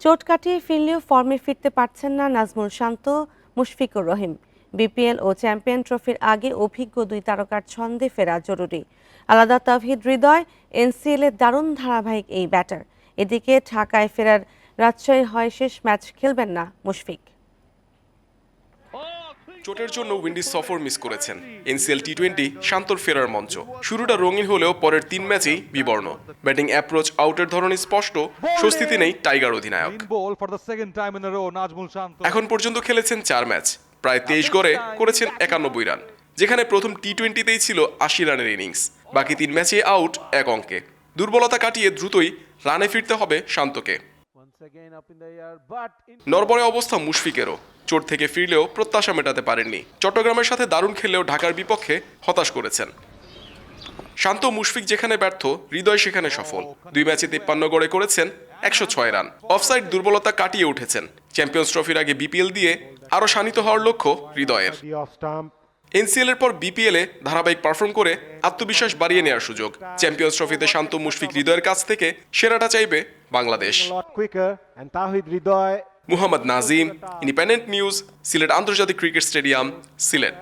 চোট কাটিয়ে ফিরলেও ফর্মে ফিরতে পারছেন না নাজমুল শান্ত, মুশফিকুর রহিম। বিপিএল ও চ্যাম্পিয়ন ট্রফির আগে অভিজ্ঞ দুই তারকার ছন্দে ফেরা জরুরি। আলাদা তাভিদ হৃদয়, এনসিএল এর দারুণ ধারাবাহিক এই ব্যাটার। এদিকে ঢাকায় ফেরার রাজশাহী হয় শেষ ম্যাচ খেলবেন না মুশফিক। চোটের জন্য উইন্ডিজ সফর মিস করেছেন। এনসিএল টি টোয়েন্টি শান্তর ফেরার মঞ্চ। শুরুটা রঙিন হলেও পরের তিন ম্যাচেই বিবর্ণ। ব্যাটিং অ্যাপ্রোচ আউটের ধরন স্পষ্ট স্বস্তিতে নেই টাইগার অধিনায়ক. এখন পর্যন্ত খেলেছেন চার ম্যাচ। প্রায় তেইশ গড়ে করেছেন একানব্বই রান। যেখানে প্রথম টি টোয়েন্টিতেই ছিল আশি রানের ইনিংস। বাকি তিন ম্যাচে আউট এক অঙ্কে। দুর্বলতা কাটিয়ে দ্রুতই রানে ফিরতে হবে শান্তকে। Once again up in the air, but in নরবরে অবস্থা মুশফিকেরও। চোট থেকে ফিরলেও প্রত্যাশা মেটাতে পারেননি। চট্টগ্রামের সাথে দারুণ খেললেও ঢাকার বিপক্ষে হতাশ করেছেন। শান্ত মুশফিক যেখানে ব্যর্থ হৃদয় সেখানে সফল। দুই ম্যাচে তিপ্পান্ন গড়ে করেছেন একশো ছয় রান। অফসাইড দুর্বলতা কাটিয়ে উঠেছেন। চ্যাম্পিয়ন্স ট্রফির আগে বিপিএল দিয়ে আরও শানিত হওয়ার লক্ষ্য হৃদয়ের। এনসিএল এর পর বিপিএল এ ধারাবাহিক পারফর্ম করে আত্মবিশ্বাস বাড়িয়ে নেওয়ার সুযোগ। চ্যাম্পিয়ন্স ট্রফিতে শান্ত মুশফিক হৃদয়ের কাছ থেকে সেরাটা চাইবে বাংলাদেশ। মুহাম্মদ নাজিম ইন্ডিপেন্ডেন্ট নিউজ সিলেট আন্তর্জাতিক ক্রিকেট স্টেডিয়াম সিলেট।